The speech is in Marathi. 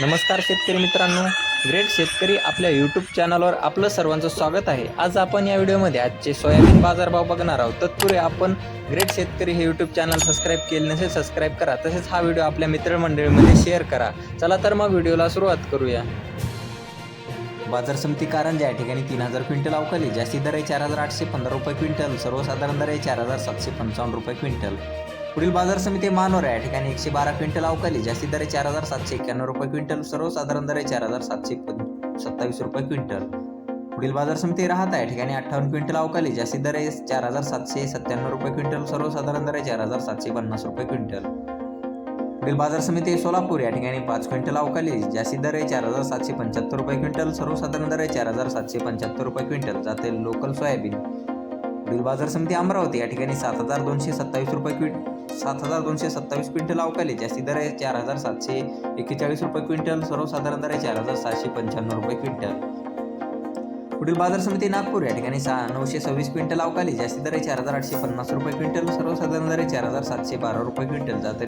नमस्कार शेतकरी मित्रांनो. ग्रेट शेतकरी आपल्या यूट्यूब चॅनलवर आपलं सर्वांचं स्वागत आहे. आज आपण या व्हिडिओमध्ये आजचे सोयाबीन बाजारभाव बघणार आहोत. तत्पूर्वी आपण ग्रेट शेतकरी हे यूट्यूब चॅनल सबस्क्राईब केले नसेल सबस्क्राईब करा. तसेच हा व्हिडिओ आपल्या मित्रमंडळीमध्ये शेअर करा. चला तर मग व्हिडिओला सुरुवात करूया. बाजार समिती कारंजा या ठिकाणी तीन हजार क्विंटल अवकाली. जास्ती दर आहे चार हजार आठशे पंधरा रुपये क्विंटल. सर्वसाधारण दर आहे चार हजार सातशे पंचावन्न रुपये क्विंटल. पुढील बाजार समिती मानोर या ठिकाणी एकशे बारा क्विंटल अवकाली जास्ती दर चार हजार सातशे एक्क्याण्णव रुपये क्विंटल सर्वसाधारण दर आहे चार हजार सातशे सत्तावीस रुपये क्विंटल. पुढील बाजार समिती राहता या ठिकाणी अठ्ठावन्न क्विंटल अवकाली जास्ती दर आहे चार हजार सातशे सत्त्याण्णव रुपये क्विंटल सर्वसाधारण दर आहे चार हजार सातशे पन्नास रुपये क्विंटल. पुढील बाजार समिती सोलापूर या ठिकाणी पाच क्विंटल अवकाली जास्ती दर आहे चार हजार सातशे पंच्याहत्तर रुपये क्विंटल सर्वसाधारण दर आहे चार हजार सातशे पंच्याहत्तर रुपये क्विंटल. जाते लोकल सोयाबीन. पुढील बाजार समिती अमरावती या ठिकाणी सात हजार दोनशे सत्तावीस रुपये क्विंट सात हजार दोनशे सत्तावीस क्विंटल अवकाली. जास्ती दर आहे चार हजार सातशे एक्केचाळीस रुपये क्विंटल सर्वसाधारण दर आहे चार हजार सातशे पंच्याण्णव रुपये क्विंटल. पुढील बाजार समिती नागपूर या ठिकाणी सहा नऊशे सव्वीस क्विंटल अवकाली. जास्ती दर आहे चार हजार आठशे पन्नास रुपये क्विंटल सर्वसाधारण दर आहे चार हजार सातशे बारा रुपये क्विंटल. जाते